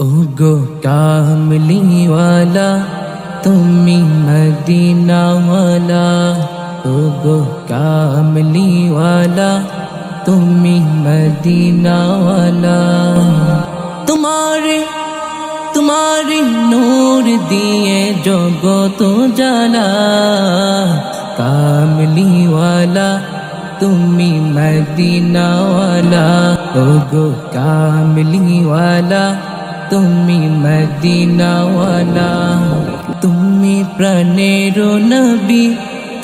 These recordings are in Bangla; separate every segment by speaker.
Speaker 1: उगो कामली वाला तुम्हें मदीना वाला उगो कामली वाला तुम्हें मदीना वाला तुम्हारे तुम्हारे नूर दिए जोगो तो जाना कामली वाला तुम्हें मदीना वाला उगो कामली वाला তুমি মদিনাওয়ালা তুমি প্রাণের নবী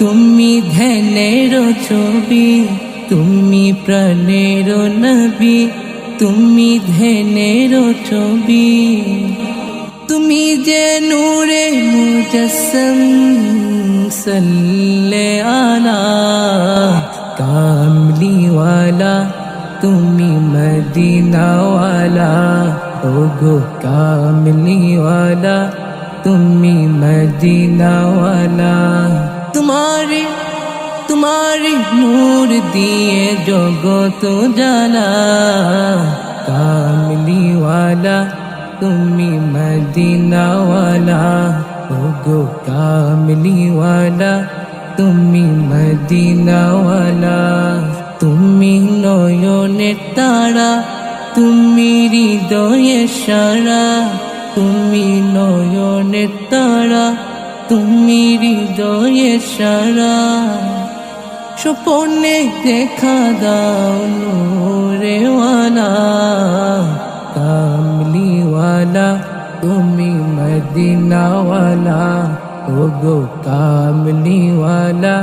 Speaker 1: তুমি ধ্যানের ছবি তুমি প্রাণের নবী তুমি ধ্যানের ছবি তুমি যে নূরে মুজসম সল্লে আলা কামলিওয়ালা तुम्हें मदीना वाला ओ गो कामनी वाला तुम्हें मदीना वाला तुम्हारी तुम्हारे नूर दिए जोगो तो जाना कामनी वाला तुम्हें मदीना वाला ओ गो कामनी वाला तुम्हें मदीना वाला নয়নের তারা তুমি হৃদয়ে সারা তুমি নয়নের তারা তুমি হৃদয়ে সারা স্বপনে দেখা দাও নোরেওয়ালা কামলিওয়ালা তুমি মদিনাওয়ালা ও গো কামলিওয়ালা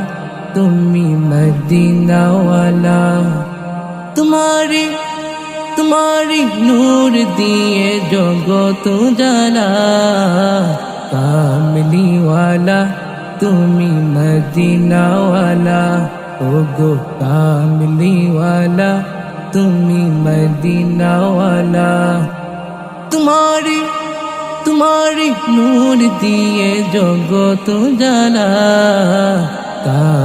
Speaker 1: તુમી મદીના વાલા તુમારે તુમારે નૂર દિયે જગત જલા કામલી વાલા તુમી મદીના વાલા ઓગો કામલી વાલા તુમી મદીના વાલા તુમારે તુમારે નૂર દિયે જગત જલા કા